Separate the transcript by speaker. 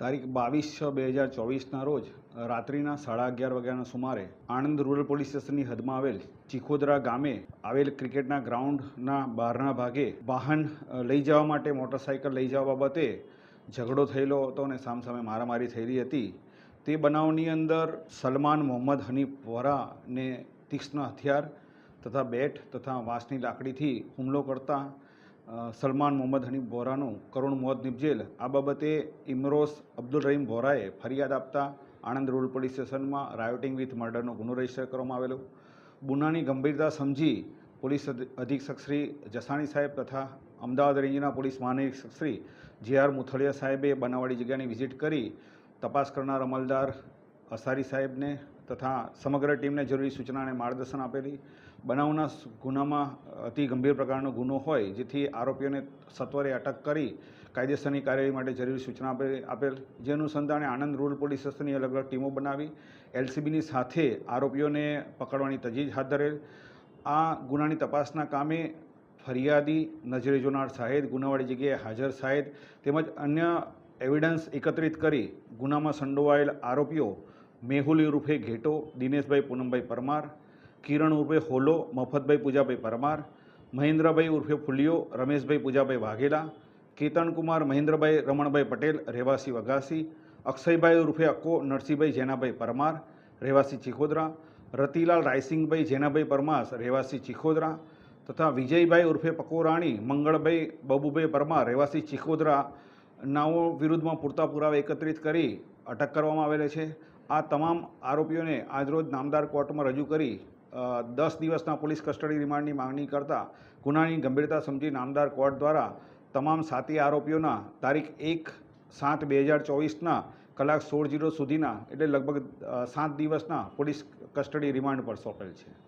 Speaker 1: તારીખ બાવીસ છ બે હજાર ચોવીસના રોજ, રાત્રિના સાડા અગિયાર વાગ્યાના સુમારે, આણંદ રૂરલ પોલીસ સ્ટેશનની હદમાં આવેલ ચીખોદરા ગામે આવેલ ક્રિકેટના ગ્રાઉન્ડના બહારના ભાગે વાહન લઈ જવા માટે મોટરસાઇકલ લઈ જવા બાબતે ઝઘડો થયેલો હતો અને સામસામે મારામારી થયેલી હતી. તે બનાવની અંદર સલમાન મોહમ્મદ હનીફ વોરાને તીક્ષ્ણ હથિયાર તથા બેટ તથા વાંસની લાકડીથી હુમલો કરતા સલમાન મોહમ્મદ હનીફ વોરાનું કરુણ મોત નિપજેલ. આ બાબતે ઇમરોઝ અબ્દુલ રહીમ વોરાએ ફરિયાદ આપતા આણંદ રૂરલ પોલીસ સ્ટેશનમાં રાયોટિંગ વિથ મર્ડરનો ગુનો રજિસ્ટર કરવામાં આવેલો. ગુનાની ગંભીરતા સમજી પોલીસ અધિ- અધિક્ષક શ્રી જસાણી સાહેબ તથા અમદાવાદ રેન્જના પોલીસ મહાનિરીક્ષક શ્રી જે આર મુથળિયા સાહેબે બનાવવાળી જગ્યાની વિઝિટ કરી તપાસ કરનાર અમલદાર અસારી સાહેબને તથા સમગ્ર ટીમને જરૂરી સૂચના અને માર્ગદર્શન આપેલી. બનાવના ગુનામાં અતિ ગંભીર પ્રકારનો ગુનો હોય, જેથી આરોપીઓને સત્વરે અટક કરી કાયદેસરની કાર્યવાહી માટે જરૂરી સૂચના આપે, આપેલ, જે અનુસંધાને આણંદ રૂરલ પોલીસ સ્ટેશનની અલગ અલગ ટીમો બનાવી, એલસીબીની સાથે આરોપીઓને પકડવાની તજવીજ હાથ ધરેલ. આ ગુનાની તપાસના કામે ફરિયાદી નજરે જોનાર સાહેદ ગુનાવાળી જગ્યાએ હાજર સાહેદ તેમજ અન્ય એવિડન્સ એકત્રિત કરી ગુનામાં સંડોવાયેલ આરોપીઓ મેહુલ ઉર્ફે ઘેટો, દિનેશભાઈ પૂનમભાઈ પરમાર, કિરણ ઉર્ફે હોલો, મફતભાઈ પૂજાભાઈ પરમાર, મહેન્દ્રભાઈ ઉર્ફે ફુલિયો, રમેશભાઈ પૂજાભાઈ વાઘેલા કેતનકુમાર મહેન્દ્રભાઈ રમણભાઈ પટેલ, રહેવાસી વઘાસી, અક્ષયભાઈ ઉર્ફે અક્કો, નરસિંહભાઈ જેનાભાઈ પરમાર, રહેવાસી ચિખોદરા, રતિલાલ રાયસિંગભાઈ જેનાભાઈ પરમાર રહેવાસી ચિખોદરા, તથા વિજયભાઈ ઉર્ફે પકોરાણી, મંગળભાઈ બબુભાઈ પરમાર, રહેવાસી ચિખોદરા, નાઓ વિરુદ્ધમાં પૂરતા પુરાવા એકત્રિત કરી અટક કરવામાં આવેલ છે. આ તમામ આરોપીઓને આજરોજ નામદાર કોર્ટમાં રજૂ કરી દસ દિવસના પોલીસ કસ્ટડી રિમાન્ડની માંગણી કરતા ગુનાની ગંભીરતા સમજી નામદાર કોર્ટ દ્વારા તમામ સાતી આરોપીઓના તારીખ એક સાત બે હજાર ચોવીસના કલાક સોળ જીરો સુધીના એટલે લગભગ સાત દિવસના પોલીસ કસ્ટડી રિમાન્ડ પર સોંપેલ છે.